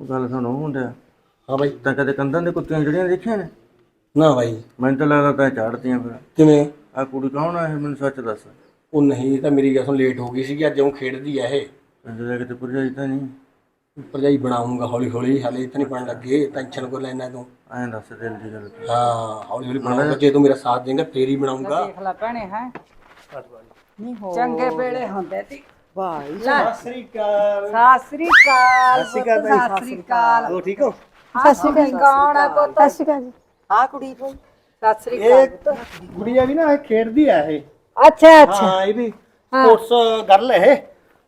ਉਹ ਗੱਲ ਸੁਣੋ ਮੁੰਡਿਆ। ਹਾਂ ਬਾਈ। ਤਾਂ ਕਦੇ ਕੰਧਾਂ ਦੇ ਕੁੱਤੀਆਂ ਜਿਹੜੀਆਂ ਦੇਖੀਆਂ ਨੇ? ਨਾ ਬਾਈ। ਮੈਨੂੰ ਤਾਂ ਲੱਗਦਾ ਤਾਂ ਚਾੜਤੀਆਂ ਫਿਰ। ਕਿਵੇਂ? ਆ ਕੁੜੀ ਕੌਣ ਆ ਇਹ? ਮੈਨੂੰ ਸੱਚ ਦੱਸ। ਉਹ ਨਹੀਂ ਇਹ ਤਾਂ ਮੇਰੀ ਗੱਲ ਸੁਣ ਲੇਟ ਹੋ ਗਈ ਸੀਗੀ ਅੱਜ ਉਹ ਖੇਡਦੀ ਆ ਇਹ। ਅੰਦਰ ਜਾ ਕੇ ਤੇ ਭਰਜਾਈ ਤਾਂ ਨਹੀਂ। ਭਰਜਾਈ ਬਣਾਉਂਗਾ ਹੌਲੀ ਹੌਲੀ ਹਾਲੇ ਤਾਂ ਨਹੀਂ ਪੜਨ ਲੱਗੇ ਟੈਨਸ਼ਨ ਕੋ ਲੈਣਾ ਤੂੰ। ਐਂ ਦੱਸ ਦਿਲ ਦੀ ਗੱਲ। ਹਾਂ ਹੌਲੀ ਹੌਲੀ ਬਣਾਉਂਗਾ ਜੇ ਤੂੰ ਮੇਰਾ ਸਾਥ ਦੇਂਗਾ ਫੇਰ ਹੀ ਬਣਾਉਂਗਾ ਦੇਖ ਲੈ ਭੈਣੇ ਹੈ। ਚੰਗੇ ਵੇਲੇ ਹੁੰਦੇ ਤੀ ਭਾਈ ਸ੍ਰੀ ਅਕਾਲ। ਸਤਿ ਸ੍ਰੀ ਅਕਾਲ ਪੁੱਤ, ਸਤਿ ਸ੍ਰੀ ਅਕਾਲ। ਹੋ ਠੀਕ ਹੋ? ਸਤਿ ਸ੍ਰੀ ਅਕਾਲ। ਕੌਣ ਹੈ ਪੁੱਤ? ਸਤਿ ਸ਼੍ਰੀ ਅਕਾਲ ਜੀ। ਆ ਕੁੜੀ ਭਾਈ ਸਤਿ ਸ੍ਰੀ ਅਕਾਲ ਗੁੜੀਆ ਵੀ ਨਾ ਇਹ ਖੇਡਦੀ ਆ ਇਹ। ਅੱਛਾ ਅੱਛਾ। ਹਾਂ ਇਹ ਵੀ ਸਪੋਰਟਸ ਗਰਲ ਹੈ ਇਹ।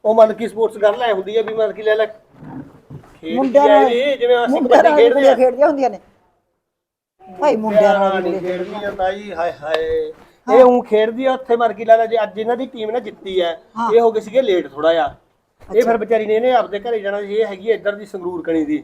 ਉਹ ਮਨ ਕੀ ਸਪੋਰਟਸ ਗਰਲ ਹੈ ਹੁੰਦੀ ਹੈ ਵੀ ਮਨ ਕੀ ਲੈ ਲੈ। ਮੁੰਡਿਆਂ ਨਾਲ ਜਿਵੇਂ ਅਸੀਂ ਮੁੰਡਿਆਂ ਕਬੱਡੀ ਨਾਲ ਖੇਡਦੇ ਕੁੜੀਆਂ ਆ ਖੇਡਦੀਆਂ ਹੁੰਦੀਆਂ ਨੇ। ਭਾਈ ਮੁੰਡਿਆਂ ਨਾਲ ਨਹੀਂ ਖੇਡਦੀ ਆ ਤਾਈ ਹਾਏ ਹਾਏ। ਇਹ ਉਹ ਖੇਡਦੀ ਆ ਉੱਥੇ ਮਰ ਕੀ ਲੈ ਲੈ ਜੇ ਅੱਜ ਇਹਨਾਂ ਦੀ ਟੀਮ ਨਾ ਜਿੱਤੀ ਹੈ। ਇਹ ਹੋ ਗਏ ਸੀਗੇ ਲੇਟ ਥੋੜਾ ਜਿਹਾ। ਇਹ ਫਿਰ ਵਿਚਾਰੀ ਨੇ ਇਹਨੇ ਆਪਦੇ ਘਰੇ ਜਾਣਾ ਸੀ ਇਹ ਹੈਗੀ ਇੱਧਰ ਦੀ ਸੰਗਰੂਰ ਕਣੀ ਦੀ।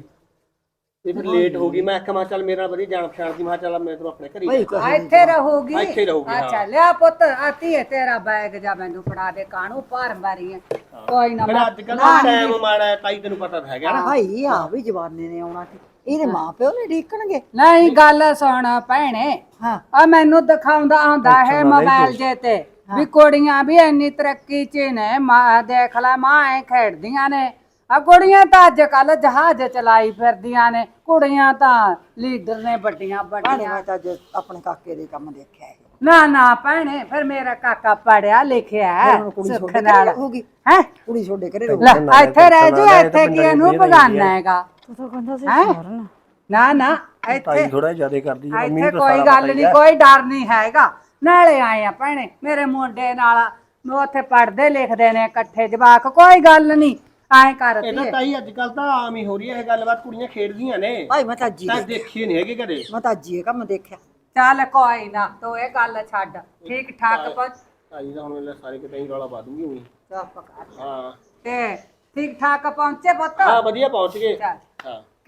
ਇਹ ਫਿਰ ਲੇਟ ਹੋ ਗਈ ਮੈਂ ਆਖਿਆ ਮੈਂ ਚੱਲ ਮੇਰੇ ਨਾਲ ਵਧੀਆ ਜਾਣ ਪਛਾਣ ਦੀ ਮੈਂ ਕਿਹਾ ਚੱਲ ਮੈਂ ਤੈਨੂੰ ਆਪਣੇ ਘਰੇ ਹੀ ਆ ਇੱਥੇ ਰਹੂਗੀ। ਇੱਥੇ ਰਹੂਗੀ, ਹਾਂ। ਅੱਛਾ ਲਿਆ ਪੁੱਤ ਆਤੀ ਹੈ ਤੇਰਾ ਬੈਗ ਜਾ ਮੈਨੂੰ ਫੜਾ ਦੇ ਕਾਣੂ ਭਾਰ ਮਾਰੀ ਹੈ? ਕੋਈ ਨਾ ਫਿਰ ਮੈਂ- ਅੱਜ ਕੱਲ ਦਾ ਟਾਈਮ ਮਾੜਾ ਹੈ ਤਾਈ ਤੈਨੂੰ ਪਤਾ ਤਾਂ ਹੈਗਾ ਨਾ। ਭਾਈ ਆ ਵੀ ਜਵਾਨੇ ਨੇ ਆਉਣਾ ਸੀ ਇਹਦੇ ਮਾਪਿਓ ਨੇ ਢੀਕਣਗੇ ਨਹੀਂ ਗੱਲ ਸੁਣ ਭੈਣੇ। ਹਾਂ। ਆ ਮੈਨੂੰ ਦਿਖਾਉਂਦਾ ਹੁੰਦਾ ਹੈ ਮੋਬਾਈਲ ਜੇ ਤੇ। ਵੀ ਕੁੜੀਆਂ ਵੀ ਇੰਨੀ ਤਰੱਕੀ ਚ ਨੇ। ਮਾਂ ਦੇਖ ਲੈ ਮਾਂ ਐ ਖੇਡਦੀਆਂ ਨੇ। ਆ ਕੁੜੀਆਂ ਤਾਂ ਅੱਜ ਕੱਲ ਜਹਾਜ਼ ਚਲਾਈ ਫਿਰਦੀਆਂ ਨੇ। ਕੁੜੀਆਂ ਤਾਂ ਲੀਡਰ ਨੇ ਵੱਡੀਆਂ ਭਾਣੇ ਵੱਡੀਆਂ ਮੈਂ ਤਾਂ ਅੱਜ ਆਪਣੇ ਕਾਕੇ ਦੇ ਕੰਮ ਦੇਖਿਆ ਹੈ ਨਾ ਨਾ ਭੈਣੇ ਫਿਰ ਮੇਰਾ ਕਾਕਾ ਪੜਿਆ ਲਿਖਿਆ ਹੈ। ਹੁਣ ਕੁੜੀ ਸੁੱਖ ਛੋਡੇ ਨਾਲ। ਘਰੇ ਰਹੂਗੀ। ਹੈ? ਕੁੜੀ ਛੋਡੇ ਘਰੇ ਰਹੂ ਲੈ ਇੱਥੇ ਰਹਿ ਜੂ ਇੱਥੇ ਕੀ ਇਹਨੂੰ ਬਗਾਨਾ ਹੈਗਾ? ਤੂੰ ਤਾਂ ਕਹਿੰਦਾ ਸੀ ਹੈਂ? ਨਾ ਨਾ ਇੱਥੇ ਤਾਈ ਥੋੜਾ ਜ਼ਿਆਦਾ ਕਰਦੀ ਹੈ ਇੱਥੇ ਕੋਈ ਗੱਲ ਨਹੀਂ ਕੋਈ ਡਰ ਨਹੀਂ ਹੈਗਾ। ਨਾਲੇ ਆਏ ਆ ਭੈਣੇ ਮੇਰੇ ਮੁੰਡੇ ਨਾਲ। ਮੈਂ ਉੱਥੇ ਪੜਦੇ ਲਿਖਦੇ ਨੇ ਇਕੱਠੇ ਜਵਾਕ ਕੋਈ ਗੱਲ ਨਹੀਂ ਐਂ ਕਰਦੀ ਇਹ ਤਾਂ ਤਾਈ ਅੱਜ ਕੱਲ ਤਾਂ ਆਮ ਹੀ ਹੋ ਰਹੀ ਹੈ ਇਹ ਗੱਲਬਾਤ ਕੁੜੀਆਂ ਖੇਡਦੀਆਂ ਨੇ। ਭਾਈ ਮੈਂ ਤਾਂ ਜੀ ਤਾਂ ਦੇਖੀ। ਨਹੀਂ ਹੈਗੀ ਕਦੇ। ਮੈਂ ਤਾਂ ਜੀ ਇਹ ਕੰਮ ਦੇਖਿਆ। ਚੱਲ ਕੋਈ ਨਾ ਤੂੰ ਇਹ ਗੱਲ ਛੱਡ। ਠੀਕ ਠਾਕ ਪਹੁੰਚ ਤਾਈ ਦਾ ਹੁਣ ਮੇਰੇ ਸਾਰੇ ਕਿਤੇ ਹੀ ਰੌਲਾ ਪਾ ਦੂੰਗੀ ਉਹੀ ਹਾਂ। ਤੇ ਠੀਕ ਠਾਕ ਪਹੁੰਚੇ ਪੁੱਤ। ਹਾਂ ਵਧੀਆ ਪਹੁੰਚ ਗਏ। ਚੱਲ।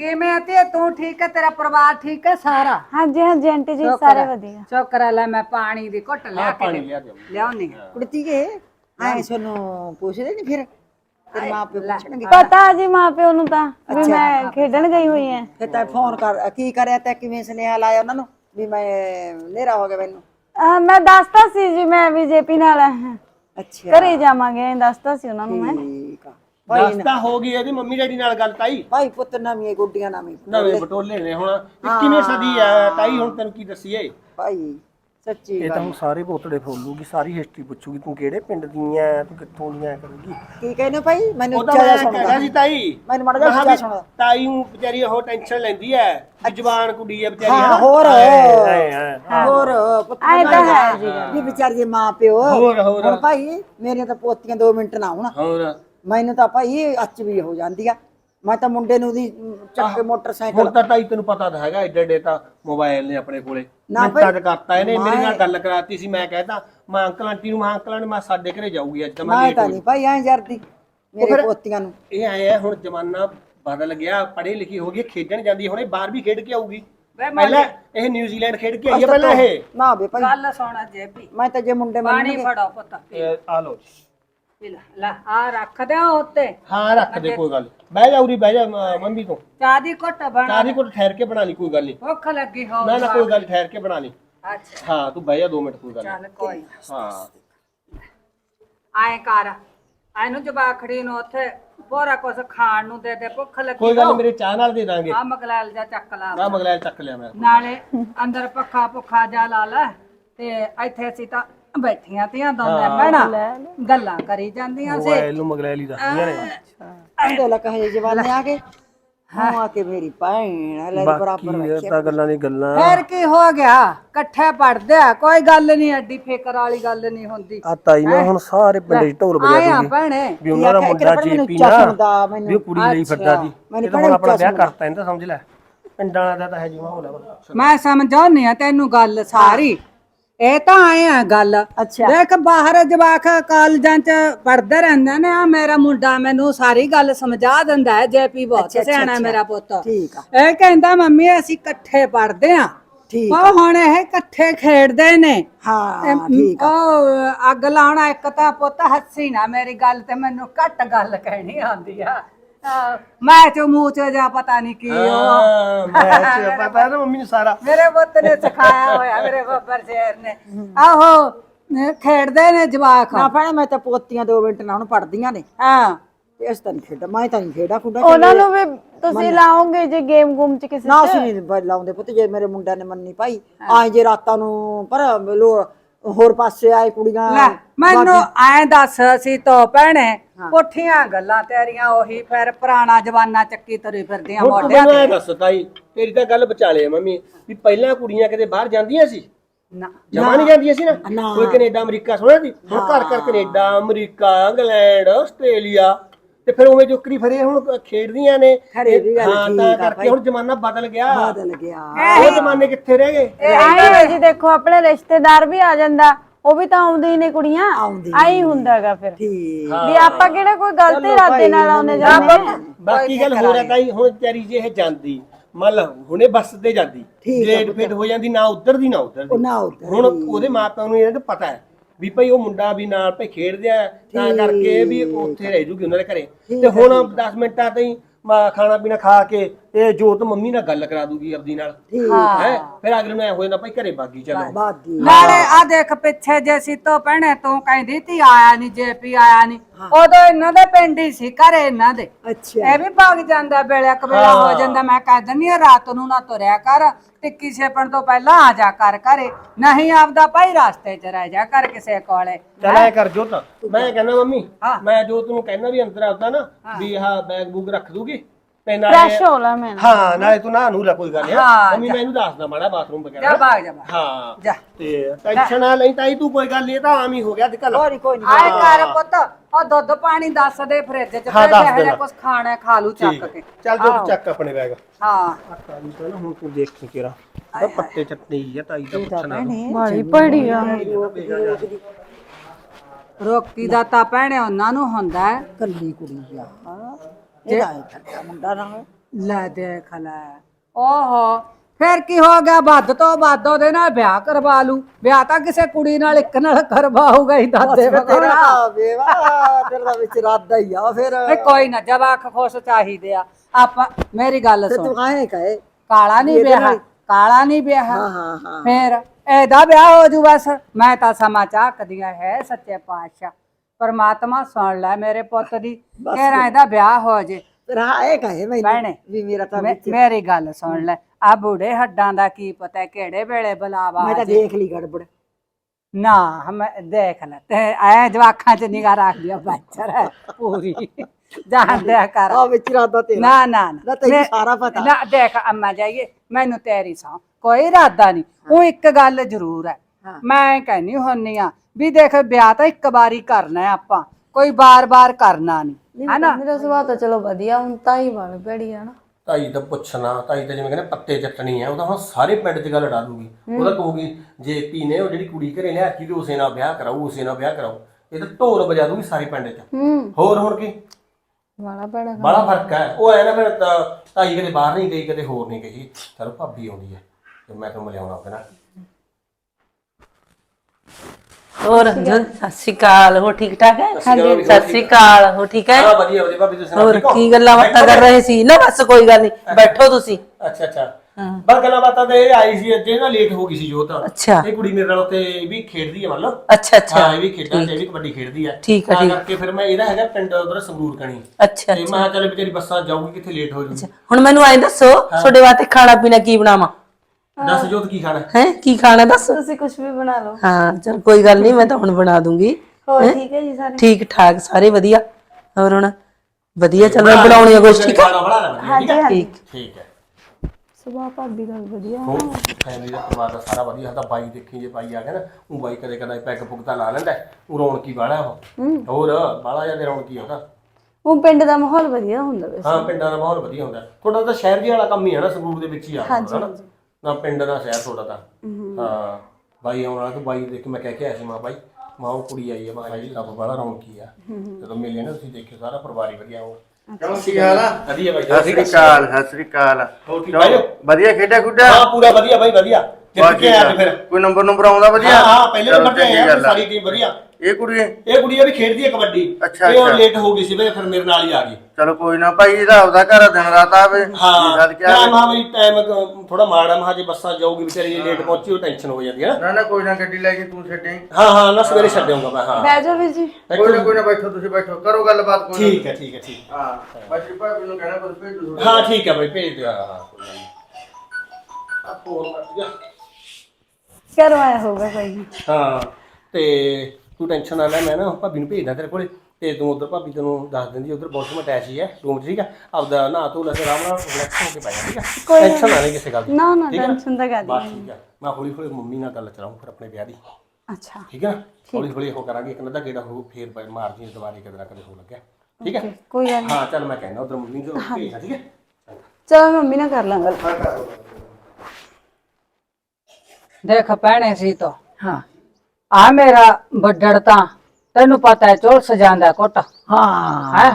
ਕਿਵੇਂ ਤੇ ਤੂੰ ਠੀਕ ਹੈ ਤੇਰਾ ਪਰਿਵਾਰ ਠੀਕ ਹੈ ਸਾਰਾ? ਹਾਂਜੀ ਹਾਂਜੀ ਆਂਟੀ ਜੀ ਸਾਰੇ ਵਧੀਆ। ਸ਼ੁਕਰ ਹੈ ਲੈ ਮੈਂ ਪਾਣੀ ਦੀ ਘੁੱਟ ਲਿਆ ਕੇ ਪਾਣੀ ਲਿਆ ਦਿਓ ਲਿਆਉਣੀ ਕੁੜਤੀ ਕੇ? ਐ ਸਾਨੂੰ ਪੁੱਛਦੇ ਨਹੀਂ ਫਿਰ? ਤੇਰੇ ਮਾਪਿਓ ਪੁੱਛਣਗੇ। ਪਤਾ ਜੀ ਮਾਪਿਓ ਨੂੰ ਤਾਂ ਵੀ ਮੈਂ ਖੇਡਣ ਗਈ ਹੋਈ ਐ ਫਿਰ ਤਾਂ ਫੋਨ ਕਰ ਕੀ ਕਰਿਆ ਤੇ ਕਿਵੇਂ ਸੁਨੇਹਾ ਲਾਇਆ ਉਹਨਾਂ ਨੂੰ? ਵੀ ਮੈਂ ਨੇਰਾ ਹੋ ਗਿਆ ਮੈਨੂੰ। ਮੈਂ ਦੱਸਤਾ ਸੀ ਜੀ ਮੈਂ ਵੀ ਜੇਪੀ ਨਾਲ। ਅੱਛਾ। ਘਰੇ ਜਾਵਾਂਗੇ ਦੱਸਤਾ ਸੀ ਉਹਨਾਂ ਨੂੰ ਮੈਂ। ਆ ਰਸਤਾ ਹੋ ਗਈ ਇਹਦੀ ਮੰਮੀ ਡੈਡੀ ਨਾਲ ਗੱਲ ਤਾਈ। ਭਾਈ ਪੁੱਤ ਨਵੀਂ ਗੁੱਡੀਆਂ ਨਵੀਂ। ਨਵੇਂ ਬਟੋਲੇ ਨੇ ਹੁਣ। 21ਵੀਂ ਸਦੀ ਹੈ ਤਾਈ ਹੁਣ ਤੈਨੂੰ ਕੀ ਦੱਸੀਏ? ਭਾਈ ਸੱਚੀ ਇਹ ਤਾਂ ਹੁਣ ਸਾਰੇ ਬੋਤੜੇ ਫੋਲੂਗੀ ਸਾਰੀ ਹਿਸਟਰੀ ਪੁੱਛੂਗੀ। ਤੂੰ ਕਿਹੜੇ ਪਿੰਡ ਦੀ ਐ ਤੂੰ ਕਿੱਥੋਂ ਦੀ ਐ ਕਰੂਗੀ? ਕੀ ਕਹਿੰਦੇ ਭਾਈ? ਮੈਨੂੰ ਉੱਚਾ ਜਿਹਾ ਮੈਂ ਕਹਿੰਦਾ ਸੁਣਦਾ ਸੀ ਤਾਈ। ਮੈਨੂੰ ਮਾੜਾ ਜਿਹਾ ਮੈਂ ਕਿਹਾ ਵੀ ਤਾਈ ਨੂੰ ਵਿਚਾਰੀ ਉਹ ਟੈਨਸ਼ਨ ਲੈਂਦੀ ਐ। ਵੀ ਜਵਾਨ ਕੁੜੀ ਐ ਵਿਚਾਰੀ ਹਾਂ ਹਨਾ? ਹੋਰ। ਐ, ਐ, ਹੋਰ ਪੁੱਤ ਐ ਤਾਂ ਹੈ। ਜੀ ਵੀ ਵਿਚਾਰੀ ਮਾਂ ਪਿਓ ਹੋਰ ਹੋਰ। ਹੁਣ ਭਾਈ ਮੇਰੀਆਂ ਤਾਂ ਪੋਤੀਆਂ 2 ਮਿੰਟ ਨਾ ਆਉਣ ਹੋਰ। ਮੈਨੂੰ ਤਾਂ ਭਾਈ ਅੱਚ ਵੀ ਹੋ ਜਾਂਦੀ ਆ। ਮੈਂ ਤਾਂ ਮੁੰਡੇ ਨੂੰ ਦੀ ਚੱਕ ਕੇ ਮੋਟਰਸਾਈਕਲ ਹੁਣ ਤਾਂ ਤਾਈ ਤੈਨੂੰ ਪਤਾ ਤਾਂ ਹੈਗਾ ਏਡੇ ਏਡੇ ਤਾਂ ਮੋਬਾਈਲ ਨੇ ਆਪਣੇ ਕੋਲੇ। ਨਾ ਮਿੰਟਾਂ ਚ ਕਰਤਾ ਇਹਨੇ ਮੇਰੇ ਨਾਲ ਗੱਲ ਕਰਾਤੀ ਸੀ ਮੈਂ ਕਹਿਤਾ ਮੈਂ ਅੰਕਲ ਆਂਟੀ ਨੂੰ ਮੈਂ ਅੰਕਲ ਆਂਟੀ ਮੈਂ ਸਾਡੇ ਘਰੇ ਜਾਊਗੀ ਅੱਜ ਤਾਂ ਮੈਂ ਤਾਂ ਨਹੀਂ ਭਾਈ ਐਂ ਜਰਦੀ ਮੇਰੇ ਪੋਤੀਆਂ ਨੂੰ। ਇਹ ਆਇਆ ਹੁਣ ਜ਼ਮਾਨਾ ਬਦਲ ਗਿਆ ਪੜ੍ਹੀ ਲਿਖੀ ਹੋ ਗਈ ਖੇਡਣ ਜਾਂਦੀ ਹੁਣ ਇਹ ਬਾਹਰ ਵੀ ਖੇਡ ਕੇ ਆਊਗੀ। ਪਹਿਲਾਂ ਇਹ ਨਿਊਜ਼ੀਲੈਂਡ ਖੇਡ ਕੇ ਆਈ ਹੈ ਪਹਿਲਾਂ ਇਹ। ਨਾ ਬੇ ਭਾਈ। ਗੱਲ ਸੁਣ ਜੇਬੀ। ਮੈਂ ਤਾਂ ਜੇ ਮੁੰਡੇ ਪਾਣੀ ਮੰਨਣਗੇ ਫੜੋ ਪੁੱਤ। ਇਹ ਆ ਲੋ ਲੈ ਲੈ ਆ ਰੱਖ ਦਿਆਂ ਉੱਤੇ। ਹਾਂ ਰੱਖ ਦੇ ਕੋਈ ਗੱਲ ਨੀ। ਬਹਿ ਜਾ ਉਰੀ ਬਹਿ ਜਾ ਮ- ਮੰਮੀ ਤੋਂ। ਚਾਹ ਦੀ ਘੁੱਟ ਬਣਾ ਚਾਹ ਦੀ ਕੋਲ ਠਹਿਰ ਕੇ ਬਣਾ ਲਈ ਕੋਈ ਗੱਲ ਨਹੀਂ। ਭੁੱਖ ਲੱਗੀ ਹੋ ਨਾ ਨਾ ਕੋਈ ਗੱਲ ਨੀ, ਠਹਿਰ ਕੇ ਬਣਾ ਲਈ। ਅੱਛਾ। ਹਾਂ ਤੂੰ ਬਹਿ ਜਾ 2 ਮਿੰਟ ਕੋਈ ਗੱਲ ਨੀ। ਚੱਲ ਕੋਈ ਨਾ। ਹਾਂ। ਆਏ ਕਰ ਐਨੂੰ ਜਵਾਖੜੀ ਨੂੰ ਉੱਥੇ ਪੂਰਾ ਕੁਝ ਖਾਣ ਨੂੰ ਦੇ ਦੇ ਭੁੱਖ ਲੱਗੀ ਕੋਈ ਗੱਲ ਨੀ, ਮੇਰੇ ਚਾਹ ਨਾਲ ਦੇ ਦਾਂਗੇ। ਆ ਮਗਲੈਲ ਜਾ ਚੱਕ ਲਾ ਆ ਮਗਲੈਲ ਚੱਕ ਲਿਆ ਮੈਂ। ਨਾਲੇ ਅੰਦਰ ਪੱਖਾ ਪੁੱਖਾ ਜਾ ਲਾ ਲੈ ਤੇ ਇੱਥੇ ਅਸੀਂ ਤਾਂ ਬੈਠੀਆਂ ਤੀਆਂ ਦੋਨੇ ਭੈਣਾਂ ਗੱਲਾਂ ਕਰੀ ਜਾਂਦੀਆਂ ਸੀ। ਮੋਬਾਈਲ ਨੂੰ ਮਗਲੈਲ ਹੀ ਦੱਸਦੀਆਂ ਨੇ। ਅੰਦੇ ਲਾ ਕਹੇ ਜਵਾਨੇ ਆ ਗਏ ਹਾਂ। ਆ ਕੇ ਮੇਰੀ ਭੈਣ ਲੈ ਬਰਾਬਰ ਬਾਕੀ ਇਹ ਤਾਂ ਗੱਲਾਂ ਦੀ ਗੱਲਾਂ। ਫੇਰ ਕੀ ਹੋ ਗਿਆ? ਇਕੱਠੇ ਪੜਦੇ ਆ ਕੋਈ ਗੱਲ ਨਹੀਂ ਐਡੀ ਫਿਕਰ ਵਾਲੀ ਗੱਲ ਨਹੀਂ ਹੁੰਦੀ। ਆ ਤਾਈ ਨਾ ਹੁਣ ਸਾਰੇ ਪਿੰਡ 'ਚ ਢੋਲ ਵਜਾ ਦੂਗੀ। ਭੈਣੇ। ਵੀ ਉਹਨਾਂ ਦਾ ਮੁੰਡਾ ਜੀਪੀ ਨਾ ਵੀ ਕੁੜੀ ਲਈ ਫਿਰਦਾ ਜੀ। ਇਹ ਤਾਂ ਹੁਣ ਆਪਣਾ ਵਿਆਹ ਕਰਤਾ ਇਹਦਾ ਸਮਝ ਲੈ। ਪਿੰਡਾਂ ਵਾਲਾ ਦਾ ਤਾਂ ਹੈ ਜੀ ਮਾਹੌਲ ਆ। ਮੈਂ ਸਮਝਾਉਣੀ ਆ ਤੈਨੂੰ ਗੱਲ ਸਾਰੀ। ਇਹ ਤਾਂ ਆਏ ਆ ਗੱਲ। ਅੱਛਾ। ਦੇਖ ਬਾਹਰ ਜਵਾਕ ਕਾਲਜਾਂ ਚ ਪੜਦੇ ਰਹਿੰਦੇ ਨੇ ਆ ਮੇਰਾ ਮੁੰਡਾ ਮੈਨੂੰ ਸਾਰੀ ਗੱਲ ਸਮਝਾ ਦਿੰਦਾ ਹੈ ਜੇਪੀ ਬਹੁਤ ਸਿਆਣਾ ਮੇਰਾ ਪੁੱਤ। ਠੀਕ ਆ। ਇਹ ਕਹਿੰਦਾ ਮੰਮੀ ਅਸੀਂ ਇਕੱਠੇ ਪੜਦੇ ਆ। ਠੀਕ ਉਹ ਹੁਣ ਇਹ ਇਕੱਠੇ ਖੇਡਦੇ ਨੇ। ਹਾਂ ਠੀਕ ਉਹ ਅੱਗ ਲਾਉਣਾ ਇੱਕ ਤਾਂ ਪੁੱਤ ਹੱਸੀ ਨਾ ਮੇਰੀ ਗੱਲ ਤੇ ਮੈਨੂੰ ਘੱਟ ਗੱਲ ਕਹਿਣੀ ਆਉਂਦੀ ਆ। ਮੈਂ ਚ ਮੂੰਹ ਚ ਜਾ ਪਤਾ ਨਹੀਂ ਕੀ ਉਹ ਹਾਂ ਮੈਂ ਪਤਾ ਹੈ ਨਾ ਮੰਮੀ ਨੂੰ ਸਾਰਾ। ਮੇਰੇ ਪੁੱਤ ਨੇ ਸਿਖਾਇਆ ਹੋਇਆ ਮੇਰੇ ਬੱਬਰ ਸ਼ੇਰ ਨੇ। ਆਹੋ ਅਹ, ਖੇਡਦੇ ਨੇ ਜਵਾਕ। ਨਾ ਭੈਣੇ ਮੈਂ ਤਾਂ ਪੋਤੀਆਂ ਦੋ ਮਿੰਟ ਨਾਲ ਹੁਣ ਪੜਦੀਆਂ ਨੇ। ਹਾਂ। ਤੇ ਇਸ ਤਾਂ ਨਹੀਂ ਖੇਡਾਂ ਮੈਂ ਤਾਂ ਨਹੀਂ ਖੇਡਾ ਖੁੰਡਾ ਉਹਨਾਂ ਨੂੰ ਵੀ ਤੁਸੀਂ ਲਾਓਗੇ ਜੇ ਗੇਮ ਗੁੰਮ ਚ ਕਿਸੇ ਨਾ ਅਸੀਂ ਨਹੀਂ ਬ- ਲਾਉਂਦੇ ਪੁੱਤ ਜੇ ਮੇਰੇ ਮੁੰਡਿਆਂ ਨੇ ਮੰਨੀ ਭਾਈ ਆਏ ਜੇ ਰਾਤਾਂ ਨੂੰ ਪਰ ਲੋ ਹੋਰ ਪਾਸੇ ਆਏ ਕੁੜੀਆਂ ਲੈ ਮੈਨੂੰ ਐਂ ਦੱਸ ਅਸੀਂ ਤੋਂ ਭੈਣੇ ਪੁੱਠੀਆਂ ਗੱਲਾਂ ਤੇਰੀਆਂ ਉਹੀ ਫਿਰ ਪੁਰਾਣਾ ਜਵਾਨਾ ਚੱਕੀ ਤੁਰੀ ਫਿਰਦੀਆਂ ਹੁਣ ਤੂੰ ਮੋਢਿਆਂ ਮੈਨੂੰ ਇਹ ਤੇ ਦੱਸ ਤਾਈ ਤੇਰੀ ਤਾਂ ਗੱਲ ਆ ਮੰਮੀ ਵੀ ਪਹਿਲਾਂ ਕੁੜੀਆਂ ਕਿਤੇ ਬਾਹਰ ਜਾਂਦੀਆਂ ਸੀ? ਨਾ। ਜਮਾ ਨਹੀਂ ਜਾਂਦੀਆਂ ਸੀ ਨਾ? ਕੋਈ ਕੈਨੇਡਾ ਅਮਰੀਕਾ ਸੁਣਿਆ ਸੀ? ਹੁਣ ਘਰ ਘਰ ਕੈਨੇਡਾ ਅਮਰੀਕਾ ਇੰਗਲੈਂਡ ਆਸਟ੍ਰੇਲੀਆ ਤੇ ਫਿਰ ਉਵੇਂ ਜੋਕਰੀ ਫਰੇ ਹੁਣ ਖੇਡਦੀਆਂ ਨੇ। ਖਰੇ ਵੀ ਗੱਲ ਹਾਂ ਠੀਕ ਤਾਂ ਆ ਕਰਕੇ ਹੁਣ ਜ਼ਮਾਨਾ ਬਦਲ ਗਿਆ। ਬਦਲ ਗਿਆ। ਉਹ ਜ਼ਮਾਨੇ ਕਿੱਥੇ ਰਹਿ ਗਏ? ਆਏ ਹੈ। ਜੀ ਦੇਖੋ ਆਪਣੇ ਰਿਸ਼ਤੇਦਾਰ ਵੀ ਆ ਜਾਂਦਾ। ਉਹ ਵੀ ਤਾਂ ਆਉਂਦੇ ਹੀ ਨੇ ਕੁੜੀਆਂ। ਆਉਂਦੀ ਆਈ ਹੁੰਦਾਗਾ ਫਿਰ। ਠੀਕ। ਵੀ ਆਪਾਂ ਕਿਹੜਾ ਕੋਈ ਗਲਤ ਇਰਾਦੇ ਨਾਲ ਆਉਂਦੇ ਜਾਂਦੇ ਨੇ ਬਾਕੀ ਗੱਲ ਹੋਰ ਹੈ ਤਾਈ ਹੁਣ ਤੇਰੀ ਜੇ ਇਹ ਜਾਂਦੀ ਮੰਨ ਲਾ ਹੁਣੇ ਬੱਸ ਤੇ ਜਾਂਦੀ ਲੇਟ ਫੇਟ ਹੋ ਜਾਂਦੀ ਨਾ ਉੱਧਰ ਦੀ ਨਾ ਉੱਧਰ ਦੀ। ਨਾ ਉੱਧਰ ਹੁਣ ਉਹਦੇ ਮਾਪਿਆਂ ਨੂੰ ਇਹਨਾਂ ਨੂੰ ਪਤਾ ਹੈ ਵੀ ਭਈ ਉਹ ਮੁੰਡਾ ਵੀ ਨਾਲ ਭਈ ਖੇਡਦੇ ਆ ਤਾਂ ਕਰਕੇ ਵੀ ਉੱਥੇ ਰਹਿ ਜੂਗੀ ਉਹਨਾਂ ਦੇ ਘਰੇ। ਤੇ ਹੁਣ 10 ਮਿੰਟਾਂ ਤਾਈਂ ਖਾਣਾ ਪੀਣਾ ਖਾ ਕੇ ਇਹ ਜੋਤ ਮੰਮੀ ਨਾਲ ਗੱਲ ਕਰਾ ਦੂਗੀ ਆਪਦੀ ਨਾਲ। ਹੈ? ਫਿਰ ਅਗਲੇ ਨੂੰ ਐ ਹੋ ਜਾਂਦਾ ਭਈ ਘਰੇ ਬਾਗੀ ਚਲੋ। ਨਾਲੇ ਆ ਦੇਖ ਪਿੱਛੇ ਜੇ ਸੀਤੋ ਭੈਣੇ ਤੂੰ ਕਹਿੰਦੀ ਤੀ ਆਇਆ ਨਹੀਂ ਜੇਪੀ ਆਇਆ ਨਹੀਂ ਉਦੋਂ ਇਹਨਾਂ ਦੇ ਪਿੰਡ ਹੀ ਸੀ ਘਰੇ ਇਹਨਾਂ ਦੇ। ਅੱਛਾ। ਇਹ ਵੀ ਭੱਗ ਜਾਂਦਾ ਵੇਲੇ ਕਵੇਲਾ ਹੋ ਜਾਂਦਾ। ਮੈਂ ਕਹਿ ਦਿੰਦੀ ਆ ਰਾਤ ਨੂੰ ਨਾ ਤੁਰਿਆ ਕਰ ਤੇ ਕਿਸੇ ਪਿੰਡ ਤੋਂ ਪਹਿਲਾਂ ਆ ਜਾ ਕਰ ਘਰੇ। ਨਹੀਂ ਆਪਦਾ ਭਾਈ ਰਸਤੇ 'ਚ ਰਹਿ ਜਾ ਕਰ ਕਿਸੇ ਕੋਲੇ। ਚੱਲ ਐ ਕਰ ਜੋਤ। ਮੈਂ ਕਹਿੰਦਾ ਮੰਮੀ ਹਾਂ। ਮੈਂ ਜੋਤ ਨੂੰ ਕਹਿੰਦਾ ਵੀ ਅੰਦਰ ਆਉਂਦਾ ਨਾ ਵੀ ਆਹ ਬੈਗ ਬੂਗ ਰੱਖ ਦੂਗੀ। ਤੇ ਫਰੈਸ਼ ਨਾਲੇ ਹੋ ਲਾ ਮੈਂ। ਹਾਂ ਨਾਲੇ ਤੂੰ ਨਾ ਨੂੰ ਲਾ ਕੋਈ ਗੱਲ ਨਹੀਂ ਹਾਂ, ਮੰਮੀ ਮੈਨੂੰ ਦੱਸਦਾ ਮਾੜਾ ਬਾਥਰੂਮ ਜਾ ਵਗੈਰਾ ਭਾਗ ਜਾ ਭਾਗ। ਹਾਂ ਜਾ। ਤੇ ਟੈਨਸ਼ਨ ਨਾ ਲਈ ਤਾਈ ਤੂੰ ਕੋਈ ਗੱਲ ਨਹੀਂ ਇਹ ਤਾਂ ਆਮ ਹੀ ਹੋ ਗਿਆ ਅੱਜ ਕੱਲ ਕੋਈ ਨੀ, ਕੋਈ ਨਹੀਂ ਆਏ ਕਰ ਪੁੱਤ ਉਹ ਦੁੱਧ ਪਾਣੀ ਦੱਸ ਦੇ ਫਰਿੱਜ 'ਚ ਹਾਂ, ਤੇ ਦੱਸ ਜਿਹੋ ਜਿਹਾ ਦੇਣਾ। ਕੁਝ ਖਾਣਾ ਹੈ, ਖਾ ਲੂ ਚੱਕ ਕੇ। ਚੱਲ ਜੋਤ ਚੱਕ ਆਪਣੇ ਬੈਗ ਹਾਂ। ਤਾਈ ਤਾਂ ਨਾ ਹੁਣ ਤੂੰ ਦੇਖੀ ਕਿਰਾ ਉਹ ਪੱਤੇ ਚੱਟਣੀ ਆ ਤਾਈ ਦਾ ਪੁੱਛਣਾ ਬੜੀ ਪੜੀ ਆ। ਰੋਕੀ ਦਾ ਤਾਂ ਭੈਣੇ ਉਹਨਾਂ ਨੂੰ ਹੁੰਦਾ ਹੈ ਕੱਲੀ ਕੁੜੀ ਆ। ਇਹਦਾ ਇਹ ਕਰਦਾ ਮੁੰਡਾ ਨਾ ਲੈ ਦੇਖ ਲੈ। ਓਹੋ। ਫਿਰ ਕੀ ਹੋ ਗਿਆ? ਵੱਧ ਤੋਂ ਵੱਧ ਉਹਦੇ ਨਾਲ ਵਿਆਹ ਕਰਵਾ ਲੂ ਵਿਆਹ ਤਾਂ ਕਿਸੇ ਕੁੜੀ ਨਾਲ ਇੱਕ ਨਾਲ ਕਰਵਾਊਗਾ ਹੀ ਦਾਦੇ ਵਗਾਉਣਾ ਤਾਂ ਵੇਵਾ ਤੇਰਾ ਤਾਂ ਵਿੱਚ ਇਰਾਦਾ ਹੀ ਆ ਫਿਰ। ਨਹੀਂ ਕੋਈ ਨਾ ਜਵਾਕ ਖੁਸ਼ ਚਾਹੀਦੇ ਆ। ਆਪਾਂ ਮੇਰੀ ਗੱਲ ਤੇ ਸੁਣ। ਤੂੰ ਆਏ ਕਹੇ। ਕਾਲਾ ਨਹੀਂ ਵਿਆਹ ਕਾਲਾ ਨਹੀਂ ਵਿਆਹ। ਹਾਂ ਹਾਂ ਹਾਂ। ਫਿਰ ਇਹਦਾ ਵਿਆਹ ਹੋ ਜੂ ਬਸ। ਮੈਂ ਤਾਂ ਸਮਾਂ ਚਾਹਕਦੀਆਂ ਹੈ ਸੱਚੇ ਪਾਤਸ਼ਾਹ। ਪਰਮਾਤਮਾ ਸੁਣ ਲੈ ਮੇਰੇ ਪੁੱਤ ਦੀ। ਕਹਿਰਾ ਇਹਦਾ ਵਿਆਹ ਹੋ ਜੇ। ਫਿਰ ਆਏ ਕਹੇ ਭੈਣੇ। ਮੈਨੂੰ ਵੀ ਮੇਰਾ ਤਾਂ ਮੇ- ਮੇਰੀ ਗੱਲ ਸੁਣ ਲੈ। ਆ ਬੂੜੇ ਹੱਡਾਂ ਦਾ ਕੀ ਪਤਾ ਕਿਹੜੇ ਵੇਲੇ ਬੁਲਾਵਾ ਮੈਂ ਤਾਂ ਦੇਖ ਲਈ ਗੜਬੜ। ਨਾ ਮੈਂ ਦੇਖ ਲੈ ਤੇ ਐ ਜਵਾਖਾਂ ਚ ਨਿਗਾਹ ਰੱਖ ਲਿਆ ਬੱਚਰ ਹੈ ਪੂਰੀ। ਜਾਣਦਿਆ ਕਰ। ਆ ਵਿੱਚ ਇਰਾਦਾ ਤੇਰਾ। ਨਾ ਨਾ ਨਾ। ਨਾ ਤੈਨੂੰ ਮੈਂ- ਸਾਰਾ ਪਤਾ। ਨਾ ਦੇਖ ਅੰਮਾ ਜਾਈਏ ਮੈਨੂੰ ਤੇਰੀ ਸੌ। ਕੋਈ ਇਰਾਦਾ ਨਹੀਂ। ਉਹ ਇੱਕ ਗੱਲ ਜ਼ਰੂਰ ਹੈ। ਮੈਂ ਕਹਿੰਨੀ ਹੁੰਨੀ ਆ ਵੀ ਦੇਖ ਵਿਆਹ ਤਾਂ ਇੱਕ ਵਾਰੀ ਕਰਨਾ ਹੈ ਆਪਾਂ ਕੋਈ ਬਾਰ-ਬਾਰ ਕਰਨਾ ਨਹੀਂ ਹੈਨਾ? ਮੇਰਾ ਸੁਭਾਅ ਤਾਂ ਚਲੋ ਵਧੀਆ ਹੁਣ ਤਾਂ ਹੀ ਬਣ ਪੜੀ ਆ ਨਾ। ਤਾਈ ਤਾਂ ਪੁੱਛਣਾ ਤਾਈ ਤਾਂ ਜਿਵੇਂ ਕਹਿੰਦੇ ਪੱਤੇ ਚੱਟਣੀ ਆ ਉਹ ਤਾਂ ਹੁਣ ਸਾਰੇ ਪਿੰਡ 'ਚ ਗੱਲ ਉਡਾ ਦੂਗੀ ਉਹਦਾ ਕਹੂਗੀ ਜੇ ਪੀ ਨੇ ਉਹ ਜਿਹੜੀ ਕੁੜੀ ਘਰੇ ਲਿਆ ਕੇ ਤੇ ਉਸੇ ਨਾਲ ਵਿਆਹ ਕਰਾਊ ਉਸੇ ਨਾਲ ਵਿਆਹ ਕਰਾਊ ਇਹ ਤਾਂ ਢੋਲ ਵਜਾ ਦੂਗੀ ਸਾਰੇ ਪਿੰਡ 'ਚ। ਹੂੰ। ਹੋਰ ਹੁਣ ਕੀ? ਵਾਲਾ ਪੜਾ ਬੜਾ ਫ਼ਰਕ ਹੈ। ਉਹ ਐ ਨਾ ਫਿਰ ਤਾਂ ਤਾਈ ਕਦੇ ਬਾਹਰ ਨਹੀਂ ਗਈ ਕਦੇ ਹੋਰ ਨਹੀਂ ਗਈ। ਚਲੋ ਭਾਬੀ ਆਉਂਦੀ ਹੈ ਤੇ ਮੈਂ ਤੁਹਾਨੂੰ ਮਿਲਿਆਉਣਾ ਉਹਦੇ ਨਾਲ। ਹੋਰ ਜੋ ਸਤਿ ਸ਼੍ਰੀ ਅਕਾਲ ਹੋ ਠੀਕ ਠਾਕ ਹੈ? ਹਾਂਜੀ ਸਤਿ ਸ਼੍ਰੀ ਅਕਾਲ ਹੋ ਠੀਕ ਹੈ? ਹਾਂ ਵਧੀਆ ਵਧੀਆ ਭਾਬੀ ਤੁਸੀਂ ਹੋਰ ਕੀ ਗੱਲਾਂ ਬਾਤਾਂ ਕਰ ਰਹੇ ਸੀ? ਨਾ ਬਸ ਕੋਈ ਗੱਲ ਨਹੀਂ ਬੈਠੋ ਤੁਸੀਂ। ਅੱਛਾ ਅੱਛਾ। ਬਸ ਗੱਲਾਂ ਬਾਤਾਂ ਤੇ ਇਹ ਆਈ ਸੀ ਅੱਜ ਇਹ ਨਾ ਲੇਟ ਹੋ ਗਈ ਸੀ ਜੋਤ। ਅੱਛਾ। ਇਹ ਕੁੜੀ ਮੇਰੇ ਨਾਲ ਉੱਥੇ ਵੀ ਖੇਡਦੀ ਹੈ ਮੰਨ ਲਓ ਅੱਛਾ ਅੱਛਾ। ਹਾਂ ਇਹ ਵੀ ਖੇਡਾਂ ਤੇ ਇਹ ਵੀ ਕਬੱਡੀ ਖੇਡਦੀ ਹੈ ਠੀਕ ਹੈ, ਤਾਂ ਠੀਕ। ਕਰਕੇ ਫਿਰ ਮੈਂ ਇਹਦਾ ਹੈਗਾ ਪਿੰਡ ਉਧਰ ਸੰਗਰੂਰ ਕਣੀ। ਅੱਛਾ ਤੇ ਮੈਂ ਕਿਹਾ ਚੱਲ ਵਿਚਾਰੀ ਬੱਸਾਂ ਜਾਊਗੀ ਕਿੱਥੇ ਲੇਟ ਹੋ ਜੂਗੀ ਹੁਣ ਮੈਨੂੰ ਐਂ ਦੱਸੋ ਤੁਹਾਡੇ ਵਾਸਤੇ ਖਾਣਾ ਪੀਣਾ ਕੀ ਬਣਾਵਾਂ? ਦੱਸ ਜੋਤ ਕੀ ਖਾਣਾ? ਹੈ? ਕੀ ਖਾਣਾ ਦੱਸ? ਤੁਸੀਂ ਕੁਝ ਵੀ ਬਣਾ ਲਓ। ਹਾਂ ਚਲ ਕੋਈ ਗੱਲ ਨਹੀਂ ਮੈਂ ਤਾਂ ਹੁਣ ਬਣਾ ਦੂੰਗੀ। ਹੋਰ ਠੀਕ ਹੈ ਜੀ ਸਾਰੇ? ਠੀਕ ਠਾਕ ਸਾਰੇ ਵਧੀਆ। ਹੋਰ ਹੁਣ? ਵਧੀਆ ਚੱਲ ਮੈਂ ਬਣਾਉਣੀ ਆ ਕੁਛ ਠੀਕ ਹੈ? ਖਾਣਾ ਬਣਾ ਲੈਣਾ ਠੀਕ ਹੈ? ਠੀਕ। ਠੀਕ ਹੈ। ਸੁਭਾਅ ਭਾਬੀ ਦਾ ਵਧੀਆ। ਹੋਰ ਫੈਮਿਲੀ ਦਾ ਪਰਿਵਾਰ ਦਾ ਸਾਰਾ ਵਧੀਆ ਹੁੰਦਾ ਬਾਈ ਦੇਖੀ ਜੇ ਬਾਈ ਆ ਗਿਆ ਨਾ ਉਹ ਬਾਈ ਕਦੇ ਕਦੇ ਪੈਗ ਪੁਗ ਤਾਂ ਲਾ ਲੈਂਦਾ ਹੈ। ਉਹ ਰੌਣਕੀ ਵਾਲਾ ਉਹ। ਹੋਰ ਬਾਲਾ ਜ਼ਿਆਦਾ ਰੌਣਕੀ ਹੁੰਦਾ ਉਹ ਪਿੰਡ ਦਾ ਮਾਹੌਲ ਵਧੀਆ ਹੁੰਦਾ ਵੈਸੇ। ਹਾਂ ਪਿੰਡਾਂ ਦਾ ਮਾਹੌਲ ਵਧੀਆ ਹੁੰਦਾ। ਤੁਹਾਡਾ ਤਾਂ ਸ਼ਹਿਰ ਦੇ ਵਾਲਾ ਕੰਮ ਹੀ ਹੈ ਨਾ ਸੰਗਰੂਰ ਦੇ ਵਿੱਚ ਹੀ ਆ। ਹਾਂਜੀ। ਨਾ ਪਿੰਡ ਦਾ ਸ਼ਹਿਰ ਤੁਹਾਡਾ ਤਾਂ। ਹਾਂ। ਬਾਈ ਆਉਣ ਤੇ ਬਾਈ ਦੇਖ ਕੇ ਮੈਂ ਕਹਿ ਕੇ ਆਇਆ ਸੀ ਮਾਂ ਬਾਈ ਮਾਂ ਉਹ ਕੁੜੀ ਆਈ ਹੈ ਮਾਂ ਬਾਈ ਰੱਬ ਵਾਲਾ ਰੌਣਕੀ ਆ। ਜਦੋਂ ਮਿਲੇ ਨਾ ਤੁਸੀਂ ਦੇਖਿਓ ਸਾਰਾ ਪਰਿਵਾਰ ਹੀ ਵਧੀਆ ਹੋ ਚਲੋ ਕੀ ਹਾਲ ਆ? ਵਧੀਆ ਬਾਈ ਸਤਿ ਸ੍ਰੀ ਅਕਾਲ ਸਤਿ ਸ੍ਰੀ ਅਕਾਲ। ਹੋਰ ਠੀਕ ਬਾਈ? ਵਧੀਆ ਖੇਡਿਆ ਗੁੱਡਾ ਹਾਂ ਪੂਰਾ ਵਧੀਆ ਬਾਈ ਵਧੀਆ। ਜਿੱਤ ਕੇ ਆਇਆ ਫਿਰ। ਕੋਈ ਨੰਬਰ ਨੰਬਰ ਆਉਂਦਾ ਵਧੀਆ? ਹਾਂ ਹਾਂ ਪਹਿਲੇ ਚਲੋ ਨੰਬਰ ਤੇ ਚੰਗੀ ਆਇਆ ਗੱਲ ਆ। ਸਾਰੀ ਟੀਮ ਵਧੀਆ। ਇਹ ਕੁੜੀ ਹੈ? ਇਹ ਕੁੜੀ ਆ ਵੀ ਖੇਡਦੀ ਹੈ ਕਬੱਡੀ। ਅੱਛਾ, ਇਹ ਉਹ ਅੱਛਾ। ਲੇਟ ਹੋ ਗਈ ਸੀ ਵੇ ਫਿਰ ਮੇਰੇ ਨਾਲ ਹੀ ਆ ਗਈ। ਚਲੋ ਕੋਈ ਨਾ ਭਾਈ ਇਹਦਾ ਆਪਦਾ ਘਰ ਆ, ਦਿਨ ਰਾਤ ਆਵੇ। ਹਾਂ ਗੱਲ ਕੀ ਆ ਟਾਈਮ ਹਾਂ ਵੀ ਟਾਈਮ ਥੋੜਾ ਮਾੜਾ ਮਹਾ ਜੇ ਬੱਸਾਂ ਜਾਊਗੀ ਵਿਚਾਰੀ ਲੇਟ ਪਹੁੰਚੀ ਉਹ ਟੈਨਸ਼ਨ ਹੋ ਜਾਂਦੀ ਹੈ ਨਾ ਨਾ ਨਾ ਕੋਈ ਨਾ ਗੱਡੀ ਲੈ ਕੇ ਤੂੰ ਛੱਡੇ। ਹਾਂ ਹਾਂ ਨਾ ਸਵੇਰੇ ਛੱਡ ਆਊਂਗਾ ਮੈਂ ਹਾਂ। ਬਹਿ ਜਾਓ ਵੀਰ ਜੀ। ਕੋਈ ਨਾ ਕੋਈ ਨਾ ਬੈਠੋ ਤੁਸੀਂ ਬੈਠੋ। ਕਰੋ ਗੱਲਬਾਤ ਕੋਈ ਨਾ। ਠੀਕ ਹੈ ਠੀਕ ਹੈ ਠੀਕ ਹਾਂ ਬਾਕੀ ਭਾਈ ਨੂੰ ਕਹਿਣਾ ਕੁਝ ਭੇਜ ਦੋ ਹਾਂ ਠੀਕ ਹੈ ਭਾਈ ਭੇਜ ਦਿਓ ਹਾਂ ਹਾਂ ਕੋਈ ਗੱਲ। ਆ ਫੋਨ ਕੱਟ ਗਿਆ। ਕਰਵਾਇਆ ਹੋਊਗਾ ਕੋਈ ਨਹੀਂ ਹਾਂ ਤੇ ਤੂੰ ਟੈਨਸ਼ਨ ਨਾ ਲੈ ਮੈਂ ਨਾ ਭਾਬੀ ਨੂੰ ਭੇਜਦਾ ਤੇਰੇ ਕੋਲੇ ਤੇ ਤੂੰ ਉਧਰ ਭਾਬੀ ਤੈਨੂੰ ਦੱਸ ਦਿੰਦੀ ਉਧਰ ਬਾਥਰੂਮ ਅਟੈਚ ਹੀ ਹੈ ਰੂਮ ਠੀਕ ਹੈ ਆਪਦਾ ਨਾ ਤੂੰ ਲੈ ਕੇ ਆਰਾਮ ਨਾਲ ਰਿਲੈਕਸ ਹੋ ਕੇ ਪੈ ਜਾ ਠੀਕ ਹੈ ਟੈਨਸ਼ਨ ਨਾ ਲੈ ਕਿਸੇ ਗੱਲ ਦੀ ਨਾ ਨਾ ਠੀਕ ਹੈ? ਟੈਨਸ਼ਨ ਤਾਂ ਕਰ ਬਸ ਠੀਕ ਹੈ ਮੈਂ ਹੌਲੀ ਹੌਲੀ ਮੰਮੀ ਨਾਲ ਗੱਲ ਚਲਾਉਂ ਫਿਰ ਆਪਣੇ ਵਿਆਹ ਦੀ। ਅੱਛਾ। ਠੀਕ ਹੈ ਨਾ ਹੌਲੀ ਹੌਲੀ ਉਹ ਕਰਾਂਗੇ ਇੱਕ ਨਾ ਗੇੜਾ ਹੋ ਫੇਰ ਬ- ਮਾਰ ਜੀ ਦੁਬਾਰੇ ਨਾ ਕਦੇ ਹੋ ਲੱਗਿਆ। ਠੀਕ ਹੈ ਕੋਈ ਗੱਲ ਹਾਂ ਚੱਲ ਮੈਂ ਕਹਿੰਦਾ ਉਧਰ ਮੰਮੀ ਨੂੰ ਭੇਜਦਾ ਠੀਕ ਹੈ ਚਲੋ ਮੰਮੀ ਨਾਲ ਕਰ ਲਾਂ ਗੱਲ। ਦੇਖ ਪੈਣੇ ਸੀ ਤੋ ਹਾਂ। ਆ ਮੇਰਾ ਵੱਡੜ ਤਾਂ ਤੈਨੂੰ ਪਤਾ ਹੈ ਚੋਲ ਸਜਾਂਦਾ ਕੋਟ। ਹਾਂ। ਹੈ?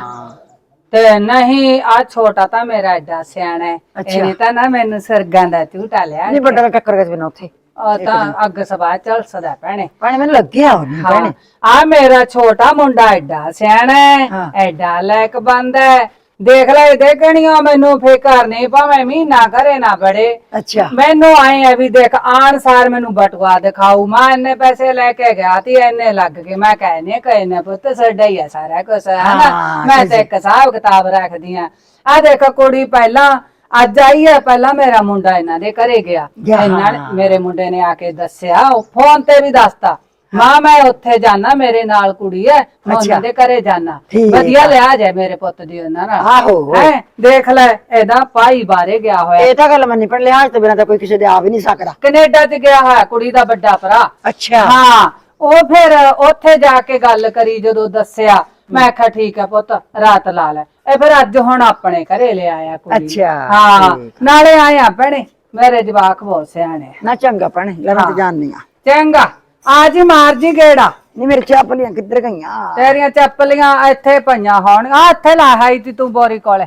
ਤੇ ਨਹੀਂ ਆ ਛੋਟਾ ਤਾਂ ਮੇਰਾ ਐਡਾ ਸਿਆਣਾ ਹੈ। ਇਹਨੇ ਤਾਂ ਨਾ ਮੈਨੂੰ ਸਰਗਾਂ ਦਾ ਝੂਟਾ ਲਿਆ ਨਹੀਂ ਵੱਡਾ ਟੱਕਰ ਗਿਆ ਸੀ ਮੈਨੂੰ ਉੱਥੇ। ਉਹ ਤਾਂ ਅੱਗ ਸਭਾ ਚੱਲ ਸਦਾ ਪੈਣੇ ਪਾਣੀ ਮੈਨੂੰ ਲੱਗਿਆ ਉਹਨੂੰ ਭੈਣੇ। ਆ ਮੇਰਾ ਛੋਟਾ ਮੁੰਡਾ ਐਡਾ ਸਿਆਣਾ ਹੈ ਹਾਂ। ਐਡਾ ਲੈਕ ਬੰਦਾ ਹੈ। ਦੇਖ ਲੈ ਦੇਖਣੀਓ ਮੈਨੂੰ ਫਿਕਰ ਨਹੀਂ ਭਾਵੇਂ ਮਹੀਨਾ ਕਰੇ ਨਾ ਬੜੇ। ਅੱਛਾ। ਮੈਨੂੰ ਆਏ ਆ ਵੀ ਦੇਖ ਆਣ ਸਾਰ ਮੈਨੂੰ ਬਟਵਾ ਦਿਖਾਊ। ਮੈਂ ਇੰਨੇ ਪੈਸੇ ਲੈ ਕੇ ਗਿਆ ਤੀ ਇੰਨੇ ਲੱਗ ਗਏ। ਮੈਂ ਕਹਿੰਨੇ ਕਹਿੰਨੇ ਪੁੱਤ ਸਾਡਾ ਹੀ ਆ ਸਾਰਾ ਕੁਛ ਹੈ ਨਾ? ਹਾਂ, ਮੈਂ ਤੇ ਇੱਕ ਹਿਸਾਬ ਕਿਤਾਬ ਰੱਖਦੀ ਆ। ਆ ਦੇਖ ਕੁੜੀ ਪਹਿਲਾਂ ਅੱਜ ਆਈ ਹੈ ਪਹਿਲਾਂ ਮੇਰਾ ਮੁੰਡਾ ਇਹਨਾਂ ਦੇ ਘਰੇ ਗਿਆ। ਗਿਆ। ਇਹਨਾਂ ਨੇ ਮੇਰੇ ਮੁੰਡੇ ਨੇ ਆ ਕੇ ਦੱਸਿਆ ਉਹ ਫੋਨ ਤੇ ਵੀ ਦੱਸਤਾ। ਮਾਂ ਮੈਂ ਉੱਥੇ ਜਾਣਾ ਮੇਰੇ ਨਾਲ ਕੁੜੀ ਹੈ ਮੈਂ ਉਹਨਾਂ ਦੇ ਘਰੇ ਜਾਣਾ ਠੀਕ ਆ। ਵਧੀਆ ਲਿਆ ਜਾਏ ਮੇਰੇ ਪੁੱਤ ਦੀ ਉਹਨਾਂ ਨਾਲ। ਆਹੋ। ਹੈਂ, ਦੇਖ ਲੈ ਇਹਦਾ ਭਾਈ ਬਾਰੇ ਗਿਆ ਹੋਇਆ। ਇਹ ਤਾਂ ਗੱਲ ਮੰਨੀ ਪਰ ਲਿਹਾਜ਼ ਤੋਂ ਬਿਨਾਂ ਤਾਂ ਕੋਈ ਕਿਸੇ ਦੇ ਆ ਵੀ ਨਹੀਂ ਸਕਦਾ। ਕੈਨੇਡਾ ਚ ਗਿਆ ਹੋਇਆ ਕੁੜੀ ਦਾ ਵੱਡਾ ਭਰਾ। ਅੱਛਾ। ਹਾਂ ਉਹ ਫਿਰ ਉੱਥੇ ਜਾ ਕੇ ਗੱਲ ਕਰੀ ਜਦੋਂ ਦੱਸਿਆ। ਮੈਂ ਕਿਹਾ ਠੀਕ ਹੈ ਪੁੱਤ ਰਾਤ ਲਾ ਲੈ। ਇਹ ਫਿਰ ਅੱਜ ਹੁਣ ਆਪਣੇ ਘਰੇ ਲੈ ਆਇਆ ਕੁੜੀ। ਅੱਛਾ, ਹਾਂ ਨਾਲੇ ਆਇਆ ਭੈਣੇ ਮੇਰੇ ਜਵਾਕ ਬਹੁਤ ਸਿਆਣੇ ਨਾ ਚੰਗਾ ਭੈਣੇ ਲੈ ਮੈਂ ਤਾਂ ਜਾਣਨੀ ਆ। ਚੰਗਾ। ਹੀ ਮਾਰ ਜੀ ਗੇੜਾ। ਨਹੀਂ ਮੇਰੇ ਚਾਪਲੀਆਂ ਕਿੱਧਰ ਗਈਆਂ? ਤੇਰੀਆਂ ਚੱਪਲੀਆਂ ਇੱਥੇ ਪਈਆਂ ਹੋਣਗੀਆਂ ਇੱਥੇ ਲਾ ਆਈ ਤੀ ਤੂੰ ਬੋਰੀ ਕੋਲੇ।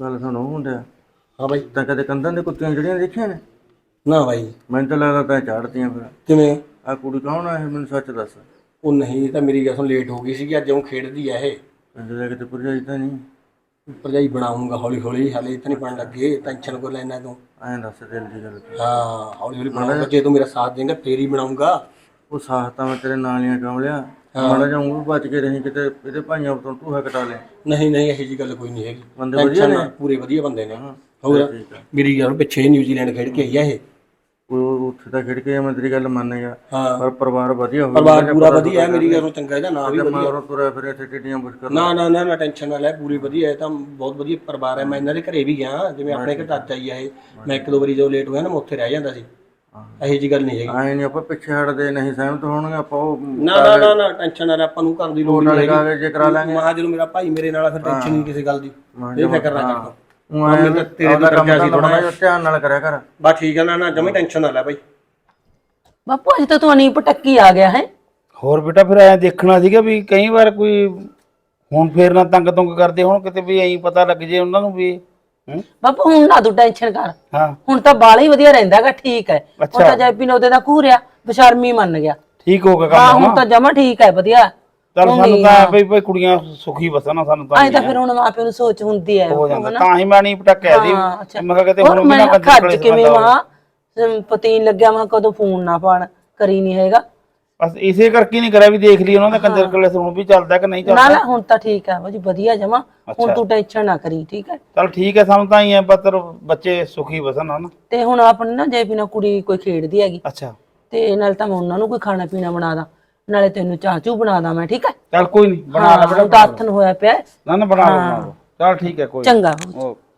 ਗੱਲ ਸੁਣੋ ਮੁੰਡਿਆ। ਹਾਂ ਬਾਈ ਤਾਂ ਕਦੇ ਕੰਧਾਂ ਦੇ ਕੁੱਤੀਆਂ ਜਿਹੜੀਆਂ ਦੇਖੀਆਂ ਨੇ? ਨਾ ਬਾਈ। ਮੈਨੂੰ ਤਾਂ ਲੱਗਦਾ ਤਾਂ ਚਾੜਤੀਆਂ ਫਿਰ। ਕਿਵੇਂ? ਆ ਕੁੜੀ ਕੌਣ ਆ ਇਹ? ਮੈਨੂੰ ਸੱਚ ਦੱਸ। ਉਹ ਨਹੀਂ ਇਹ ਤਾਂ ਮੇਰੀ ਗੱਲ ਸੁਣ ਲੇਟ ਹੋ ਗਈ ਸੀਗੀ ਅੱਜ ਉਹ ਖੇਡਦੀ ਆ ਇਹ। ਪਿੰਡ ਦੇ ਕਿਤੇ ਭਰਜਾਈ ਤਾਂ ਨਹੀਂ। ਭਰਜਾਈ ਬਣਾਉਂਗਾ ਹੌਲੀ ਹੌਲੀ ਹਾਲੇ ਨਹੀਂ ਬਣ ਲੱਗੇ ਟੈਨਸ਼ਨ ਕੋ ਲੈਣਾ ਤੂੰ। ਐਂ ਦੱਸ ਦਿਲ ਦੀ ਗੱਲ। ਹਾਂ ਹੌਲੀ ਹੌਲੀ ਬਣਾਉਂਗਾ ਜੇ ਤੂੰ ਮੇਰਾ ਸਾਥ ਦੇਂਗਾ ਫੇਰ ਹੀ ਬਣਾਉਂਗਾ। ਉਹ ਸਾਹ ਤਾਂ ਮੈਂ ਤੇਰੇ ਨਾਲ ਹੀ ਕੰਮ ਲਿਆ। ਮਾੜਾ ਜਾਊਂਗਾ ਬਚ ਕੇ ਰਹੀ ਕਿਤੇ ਇਹਦੇ ਭਾਈਆਂ ਤੋਂ ਤੂੰ ਕਟਾ ਲੈ ਨਹੀਂ ਨਹੀਂ ਇਹੋ ਜੀ ਗੱਲ ਕੋਈ ਨਹੀਂ ਹੈਗੀ। ਬੰਦੇ ਵਧੀਆ Tension ਨੇ? ਨਾ, ਪੂਰੇ ਵਧੀਆ ਬੰਦੇ ਨੇ। ਹੋਰ ਠੀਕ ਆ। ਮੇਰੀ ਗੱਲ ਪਿੱਛੇ ਨਿਊਜ਼ੀਲੈਂਡ ਖੇਡ ਕੇ ਆਈ ਆ ਇਹ। ਉਹ ਉੱਥੇ ਤਾਂ ਖਿੜ ਕੇ ਮੈਂ ਤੇਰੀ ਗੱਲ ਮੰਨੇਗਾ ਹਾਂ। ਪਰ ਪਰਿਵਾਰ ਵਧੀਆ ਹੋਵੇ ਪਰਿਵਾਰ ਪੂਰਾ ਵਧੀਆ ਹੈ ਮੇਰੀ ਗੱਲ ਨੂੰ ਚੰਗਾ ਇਹਦਾ ਨਾਂ ਵੀ ਵਧੀਆ। ਮਗਰੋਂ ਤੁਰਿਆ ਫਿਰ ਇੱਥੇ ਟਿੱਡੀਆਂ ਮੁਸ਼ਕਲ ਨਾ ਨਾ ਨਾ ਨਾ ਟੈਨਸ਼ਨ ਨਾ ਲੈ ਪੂਰੀ ਵਧੀਆ ਹੈ ਤਾਂ ਬਹੁਤ ਵਧੀਆ ਪਰਿਵਾਰ ਹੈ। ਮੈਂ ਇਹਨਾਂ ਦੇ ਘਰੇ ਵੀ ਗਿਆ ਜਿਵੇਂ ਆਪਣੇ ਘਰ ਚਾਚਾ ਹੀ ਆ ਇਹ। ਮੈਂ ਇੱਕ ਦੋ ਵਾਰੀ ਜਦੋਂ ਲੇਟ ਹੋਇਆ ਨਾ ਮੈਂ ਉੱਥੇ ਰਹਿ ਜਾਂਦਾ ਸੀ। ਇਹੋ ਜੀ ਗੱਲ ਨਹੀਂ ਹੈਗੀ। ਆਏ ਨਹੀਂ ਆਪਾਂ ਪਿੱਛੇ ਹਟਦੇ ਨਹੀਂ ਸਹਿਮਤ ਹੋਣਗੇ ਆਪਾਂ ਉਹ ਨਾ ਨਾ ਨਾ ਨਾ ਟੈਨਸ਼ਨ ਨਾ ਲੈ ਆਪਾਂ ਨੂੰ ਕਰਨ ਦੀ ਲੋੜ ਨਹੀਂ ਹੈਗੀ। ਕਾਗਜ਼ ਜੇ ਕਰਾ ਲਾਂਗੇ। ਮਹਾ ਜਦੋਂ ਮੇਰਾ ਭਾਈ ਮੇਰੇ ਨਾਲ ਆ, ਫਿਰ ਟੈਨਸ਼ਨ ਨਹੀਂ ਕਿਸੇ ਗੱਲ ਦੀ। ਇਹ ਫਿਕਰ ਨਾ ਕਰ ਉਹ ਆਏ ਮੈਂ ਤਾਂ ਤੇਰੇ ਤੋਂ ਕੰਮ ਕਰਕੇ ਸੀ ਥੋੜਾ ਥੋੜਾ ਧਿਆਨ ਨਾਲ ਕਰਿਆ ਕਰ। ਬਸ ਠੀਕ ਹੈ ਨਾ ਨਾ ਜਮੇ ਟੈਨਸ਼ਨ ਨਾ ਲੈ ਭਾਈ ਬਾਪੂ ਅੱਜ ਤਾਂ ਤੂੰ ਅਨੀਪ ਟੱਕੀ ਆ ਗਿਆ ਹੈ। ਹੋਰ ਬੇਟਾ ਫਿਰ ਐ ਦੇਖਣਾ ਸੀਗਾ ਵੀ ਕਈ ਵਾਰ ਕੋਈ ਹੁਣ ਫੇਰ ਨਾ ਤੰਗ ਤੁੰਗ ਕਰਦੇ ਹੁਣ ਕਿਤੇ ਵੀ ਐਂ ਪਤਾ ਲੱਗ ਜੇ ਉਹਨਾਂ ਨੂੰ ਵੀ ਹੂੰ? ਬਾਪੂ ਹੁਣ ਨਾ ਤੂੰ ਟੈਨਸ਼ਨ ਕਰ। ਹਾਂ। ਹੁਣ ਤਾਂ ਬਾਲਾ ਹੀ ਵਧੀਆ ਰਹਿੰਦਾਗਾ ਠੀਕ ਹੈ। ਉਹ ਤਾਂ ਜੈਪੀ ਨੇ ਉਹਦੇ ਦਾ ਘੂਰਿਆ ਬਸ਼ਰਮੀ ਮੰਨ ਗਿਆ। ਠੀਕ ਹੋ ਗਿਆ ਹਾਂ ਕੰਮ ਹੁਣ। ਤਾਂ ਜਮਾ ਠੀਕ ਹੈ ਵਧੀਆ। ਚੱਲ ਸਾਨੂੰ ਤਾਂ ਐਂ ਵੀ ਭਈ ਕੁੜੀਆਂ ਸੁਖੀ ਵਸਣ ਸਾਨੂੰ ਤਾਂ ਐਂ ਤਾਂ ਫਿਰ ਹੁਣ ਮਾਪਿਆਂ ਨੂੰ ਸੋਚ ਹੁੰਦੀ ਹੈ ਹੋ ਜਾਂਦਾ। ਤਾਂ ਹੀ ਮੈਂ ਨਹੀਂ ਪਟਕ ਕਹਿ ਦੀ ਹਾਂ। ਮੈਂ ਕਿਹਾ ਕਿਤੇ ਹੁਣ ਮੈਂ ਨਾ ਖੱਜ ਕਿਵੇਂ ਮਾਂ ਪਤੀਨ ਲੱਗਿਆ ਮੈਂ ਕਦੋਂ ਫੋਨ ਨਾ ਪਾਣ ਕਰੀ ਨਹੀਂ ਹੈਗਾ। ਬਸ ਇਸੇ ਕਰਕੇ ਹੀ ਨਹੀਂ ਕਰਿਆ ਵੀ ਦੇਖ ਲਈ ਉਹਨਾਂ ਦਾ ਕੰਜਰ ਕਲੇ ਹੁਣ ਵੀ ਚੱਲਦਾ ਕਿ ਨਹੀਂ ਨਾ ਚੱਲਦਾ। ਨਾ ਹੁਣ ਤਾਂ ਠੀਕ ਹੈ ਬਾਜੀ ਵਧੀਆ ਜਮਾ। ਹੁਣ ਤੂੰ ਟੈਨਸ਼ਨ ਨਾ ਕਰੀ ਠੀਕ ਹੈ ਚੱਲ ਠੀਕ ਹੈ ਸਾਨੂੰ ਤਾਂ ਹੀ ਐ ਪੱਤਰ ਬੱਚੇ ਸੁਖੀ ਵਸਣ ਹਨਾ? ਤੇ ਹੁਣ ਆਪਣੀ ਨਾ ਜੇ ਬਿਨਾ ਕੁੜੀ ਕੋਈ ਖੇਡਦੀ ਹੈਗੀ ਅੱਛਾ। ਤੇ ਨਾਲ ਤਾਂ ਮੈਂ ਉਹਨਾਂ ਨੂੰ ਕੋਈ ਖਾਣਾ ਪੀਣਾ ਬਣਾ ਦਾਂ ਨਾਲੇ ਤੈਨੂੰ ਚਾਹ ਚੂ ਬਣਾ ਦਾਂ ਮੈਂ ਠੀਕ ਹੈ ਚੱਲ ਕੋਈ ਨਹੀਂ ਬਣਾ ਲੈ ਤਾਂ ਹੱਥਨ ਹੋਇਆ ਪਿਆ। ਹੈ। ਨਾ ਨਾ ਬਣਾ ਲਓ ਬਣਾ ਲਓ ਚੱਲ ਠੀਕ ਹੈ ਕੋਈ ਨੀ। ਚੰਗਾ। ਓਕੇ।